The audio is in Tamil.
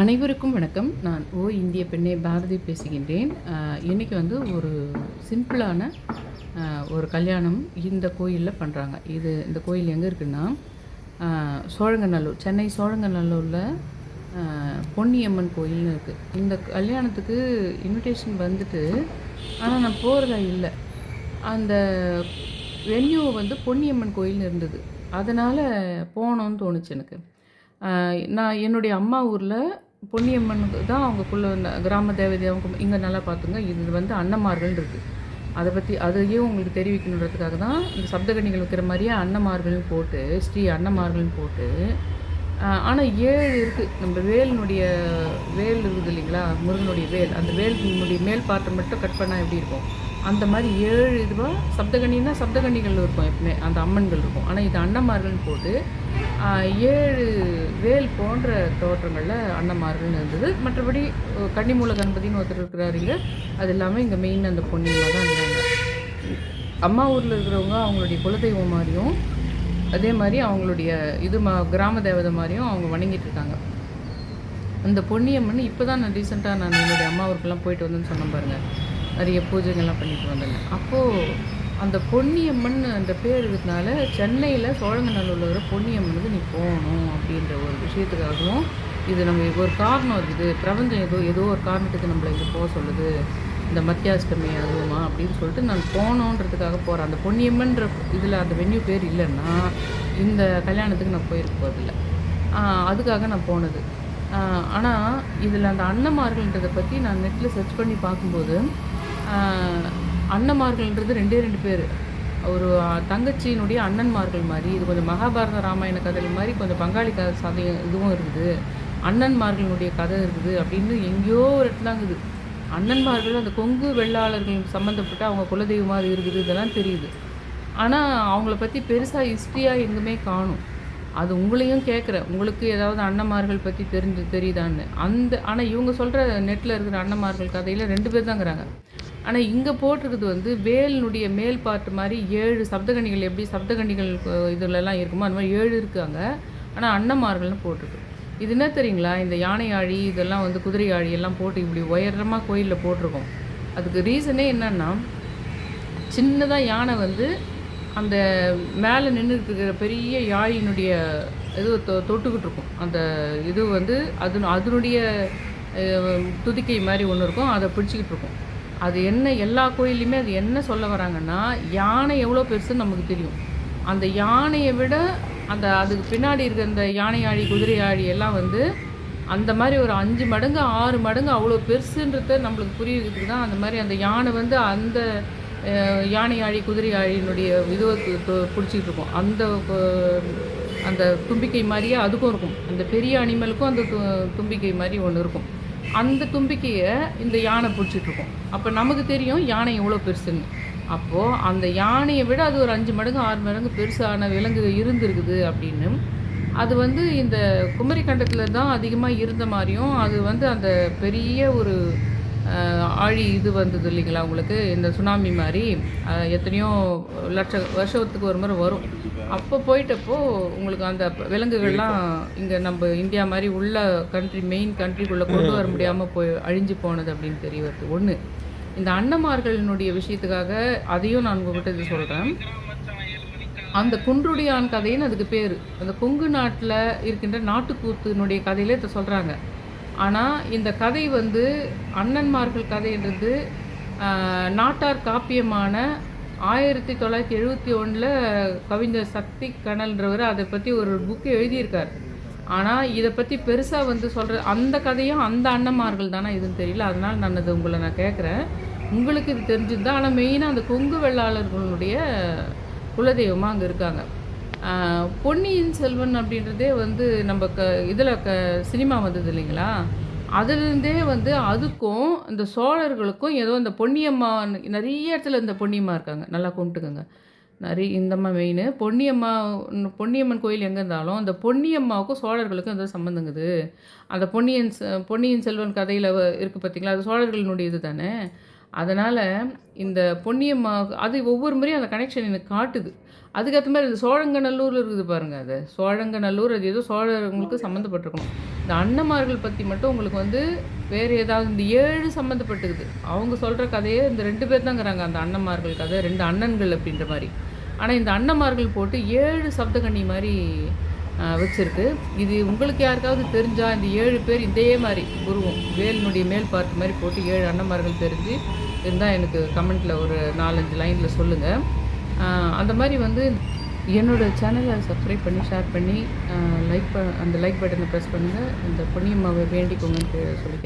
அனைவருக்கும் வணக்கம். நான் ஓ இந்திய பெண்ணே பாரதி பேசுகின்றேன். இன்றைக்கி வந்து ஒரு சிம்பிளான ஒரு கல்யாணம் இந்த கோயிலில் பண்ணுறாங்க இது இந்த கோயில் எங்கே இருக்குன்னா சோழங்கநல்லூர் சென்னை சோழங்கநல்லூரில் பொன்னியம்மன் கோயில்னு இருக்குது இந்த கல்யாணத்துக்கு இன்விடேஷன் வந்துட்டு ஆனால் நான் போகிறதா இல்லை. அந்த வென்யூ வந்து பொன்னியம்மன் கோயில்னு இருந்தது. அதனால் போகணுன்னு தோணுச்சு எனக்கு. நான் என்னுடைய அம்மா ஊரில் பொன்னியம்மனுக்கு தான் அவங்களுக்குள்ள கிராம தேவதை அவங்க இங்கே நல்லா பார்த்துங்க. இது வந்து அன்னமார்கள் இருக்குது அதை பற்றி அதையும் உங்களுக்கு தெரிவிக்கணுன்றதுக்காக தான் இந்த சப்தகணிகள் வைக்கிற மாதிரியே அன்னமார்கள்னு போட்டு ஸ்ரீ அன்னமார்கள்னு போட்டு ஆனால் ஏழு இருக்குது நம்ம வேலினுடைய வேல் இருக்குது இல்லைங்களா? முருகனுடைய வேல். அந்த வேலினுடைய மேல் பாட்டை மட்டும் கட் பண்ணால் எப்படி இருக்கும்? அந்த மாதிரி ஏழு இதுவாக சப்தகணின்னா சப்தகண்ணிகள் இருக்கும் எப்பவுமே அந்த அம்மன்கள் இருக்கும். ஆனால் இது அன்னமார்கள்னு போட்டு ஏழு வேல் போன்ற தோற்றங்களில் அன்னமார்கள்னு இருந்தது. மற்றபடி கன்னிமூல கணபதினு ஒருத்தர் இருக்கிறாருங்க அது இல்லாமல் இங்கே மெயின் அந்த பொன்னியமாக தான் இருந்தாங்க. அம்மா ஊரில் இருக்கிறவங்க அவங்களுடைய குலதெய்வம் மாதிரியும் அதே மாதிரி அவங்களுடைய இது மா கிராம தேவதை மாதிரியும் அவங்க வணங்கிட்டு இருக்காங்க. அந்த பொன்னியம்மன் இப்போ தான் நான் ரீசெண்டாக நான் என்னுடைய அம்மா ஊருக்கெல்லாம் போயிட்டு வந்தேன்னு சொன்னேன் பாருங்கள் நிறைய பூஜைகள்லாம் பண்ணிட்டு வந்தாங்க. அப்போது அந்த பொன்னியம்மன் அந்த பேர் இருக்கிறதுனால சென்னையில் சோழங்கநல்லூரில் இருக்கிற பொன்னியம்மனுக்கு நீ போகணும் அப்படின்ற ஒரு விஷயத்துக்காகவும் இது நம்ம ஒரு காரணம் இருக்குது பிரபஞ்சம் ஏதோ ஏதோ ஒரு காரணத்துக்கு நம்மளை இங்கே போக சொல்லுது. இந்த மத்தியாஷ்டமி அதுவுமா அப்படின்னு சொல்லிட்டு நான் போகணுன்றதுக்காக போகிறேன் அந்த பொன்னியம்மன்ற இதில் அந்த வென்யூ பேர் இல்லைன்னா இந்த கல்யாணத்துக்கு நான் போயிருக்க போகிறதில்ல அதுக்காக நான் போனது. ஆனால் இதில் அந்த அன்னமார்கள்ன்றதை பற்றி நான் நெட்டில் சர்ச் பண்ணி பார்க்கும்போது அண்ணமார்கள்ன்றது ரெண்டே ரெண்டு பேர். ஒரு தங்கச்சியினுடைய அண்ணன்மார்கள் மாதிரி இது கொஞ்சம் மகாபாரத ராமாயண கதை மாதிரி கொஞ்சம் பங்காளி கதை சதை இதுவும் இருக்குது. அண்ணன்மார்களுடைய கதை இருக்குது அப்படின்னு எங்கேயோ ஒரு இடத்துல இருக்குது. அண்ணன்மார்கள் அந்த கொங்கு வெள்ளாளர்கள் சம்மந்தப்பட்ட அவங்க குலதெய்வமாக இருக்குது இதெல்லாம் தெரியுது. ஆனால் அவங்கள பற்றி பெருசாக ஹிஸ்ட்ரியாக எங்குமே காணும். அது உங்களையும் கேட்குற உங்களுக்கு ஏதாவது அண்ணன்மார்கள் பற்றி தெரிஞ்சு தெரியுதான்னு. அந்த ஆனால் இவங்க சொல்கிற நெட்டில் இருக்கிற அண்ணன்மார்கள் கதையில் ரெண்டு பேர் தாங்கிறாங்க. ஆனால் இங்கே போட்டிருக்குது வந்து வேலினுடைய மேல் பாட்டு மாதிரி ஏழு சப்தகணிகள் எப்படி சப்தகணிகள் இதுலலாம் இருக்குமோ அந்த மாதிரி ஏழு இருக்காங்க ஆனால் அன்னமார்கள்னு போட்டிருக்கு. இது என்ன தெரியுங்களா? இந்த யானை ஆழி இதெல்லாம் வந்து குதிரை ஆழி எல்லாம் போட்டு இப்படி உயரமாக கோயிலில் போட்டிருக்கோம். அதுக்கு ரீசனே என்னென்னா சின்னதாக யானை வந்து அந்த மேலே நின்றுட்டு இருக்கிற பெரிய யாழியினுடைய இது தொ தொட்டுக்கிட்டு இருக்கும் அந்த இது வந்து அது அதனுடைய துதிக்கை மாதிரி ஒன்று இருக்கும். அதை பிடிச்சிக்கிட்டு இருக்கும் அது என்ன எல்லா கோயில்லையுமே அது என்ன சொல்ல வராங்கன்னா யானை எவ்வளோ பெருசுன்னு நமக்கு தெரியும். அந்த யானையை விட அந்த அதுக்கு பின்னாடி இருக்கிற அந்த யானை ஆழி குதிரை ஆழி எல்லாம் வந்து அந்த மாதிரி ஒரு அஞ்சு மடங்கு ஆறு மடங்கு அவ்வளோ பெருசுன்றத நம்மளுக்கு புரியுறதுக்கு தான் அந்த மாதிரி அந்த யானை வந்து அந்த யானை ஆழி குதிரை ஆழியினுடைய இதுவை பிடிச்சிட்டு இருக்கும். அந்த அந்த தும்பிக்கை மாதிரியே அதுக்கும் இருக்கும். அந்த பெரிய அனிமலுக்கும் அந்த து- தும்பிக்கை மாதிரி ஒன்று இருக்கும். அந்த தும்பிக்கையை இந்த யானை பிடிச்சிட்ருக்கோம் அப்போ நமக்கு தெரியும் யானை எவ்வளோ பெருசுன்னு. அப்போது அந்த யானையை விட அது ஒரு அஞ்சு மடங்கு ஆறு மடங்கு பெருசான விலங்கு இருந்திருக்குது அப்படின்னு அது வந்து இந்த குமரி கண்டத்தில் தான் அதிகமாக இருந்த மாதிரியும் அது வந்து அந்த பெரிய ஒரு ஆழி இது வந்தது இல்லைங்களா உங்களுக்கு? இந்த சுனாமி மாதிரி எத்தனையோ லட்ச வருஷத்துக்கு ஒரு முறை வரும். அப்போ போயிட்டப்போ உங்களுக்கு அந்த விலங்குகள்லாம் இங்கே நம்ம இந்தியா மாதிரி உள்ள கண்ட்ரி மெயின் கண்ட்ரிக்குள்ளே கொண்டு வர முடியாமல் போய் அழிஞ்சு போனது அப்படின்னு தெரிய வருது. ஒன்று இந்த அன்னமார்களினுடைய விஷயத்துக்காக அதையும் நான் உங்ககிட்ட இது சொல்கிறேன் அந்த குன்றுடியான் கதைன்னு அதுக்கு பேர். அந்த கொங்கு நாட்டில் இருக்கின்ற நாட்டுக்கூத்தினுடைய கதையிலே இதை சொல்கிறாங்க ஆனால் இந்த கதை வந்து அண்ணன்மார்கள் கதைன்றது நாட்டார் காப்பியமான ஆயிரத்தி தொள்ளாயிரத்தி எழுபத்தி ஒன்றில் கவிஞர் சக்தி கனல்ன்றவர் அதை பற்றி ஒரு புக்கு எழுதியிருக்கார். ஆனால் இதை பற்றி பெருசாக வந்து சொல்கிற அந்த கதையும் அந்த அண்ணன்மார்கள் தானே இதுன்னு தெரியல. அதனால் நான் அது உங்களை நான் கேட்குறேன் உங்களுக்கு இது தெரிஞ்சிருந்தா ஆனால் மெயினாக அந்த கொங்கு வெள்ளாளர்களுடைய குலதெய்வமாக அங்கே இருக்காங்க. பொன்னியின் செல்வன் அப்படின்றதே வந்து நம்ம க இதில் க சினிமா வந்தது இல்லைங்களா? அதுலேருந்தே வந்து அதுக்கும் இந்த சோழர்களுக்கும் ஏதோ இந்த பொன்னியம்மா நிறைய இடத்துல இந்த பொன்னியம்மா இருக்காங்க. நல்லா கும்பிட்டுக்கோங்க. நிறைய இந்தம்மா மெயின் பொன்னியம்மா பொன்னியம்மன் கோயில் எங்கே இருந்தாலும் அந்த பொன்னியம்மாவுக்கும் சோழர்களுக்கும் ஏதோ சம்மந்தங்குது அந்த பொன்னியின் செ- பொன்னியின் செல்வன் கதையில் இருக்குது பார்த்தீங்களா? அது சோழர்களினுடைய இது தானே? அதனால் இந்த பொன்னியம்மா அது ஒவ்வொரு முறையும் அந்த கனெக்ஷன் எனக்கு காட்டுது. அதுக்கேற்ற மாதிரி இது சோழங்கநல்லூரில் இருக்குது பாருங்கள் அது. சோழங்கநல்லூர் அது ஏதோ சோழர்களுக்கு சம்மந்தப்பட்டிருக்கணும் இந்த அண்ணமார்கள் பற்றி மட்டும் உங்களுக்கு வந்து வேறு ஏதாவது இந்த ஏழு சம்மந்தப்பட்டுக்குது அவங்க சொல்கிற கதையே இந்த ரெண்டு பேர் தாங்கிறாங்க அந்த அண்ணன்மார்கள் கதை ரெண்டு அண்ணன்கள் அப்படின்ற மாதிரி ஆனால் இந்த அண்ணன்மார்கள் போட்டு ஏழு சப்தகண்ணி மாதிரி வச்சுருக்கு. இது உங்களுக்கு யாருக்காவது தெரிஞ்சால் இந்த ஏழு பேர் இதே மாதிரி குருவம் வேலினுடைய மேல் பார்ட் மாதிரி போட்டு ஏழு அன்னமார்கள் தெரிஞ்சு இருந்தால் எனக்கு கமெண்ட்டில் ஒரு நாலஞ்சு லைனில் சொல்லுங்கள் அந்த மாதிரி வந்து என்னோட சேனலை சப்ஸ்கிரைப் பண்ணி ஷேர் பண்ணி லைக் ப அந்த லைக் பட்டனை ப்ரெஸ் பண்ணுங்கள் இந்த பொன்னியம்மாவை வேண்டிக்கோங்கன்னு சொல்லிக்கிறேன்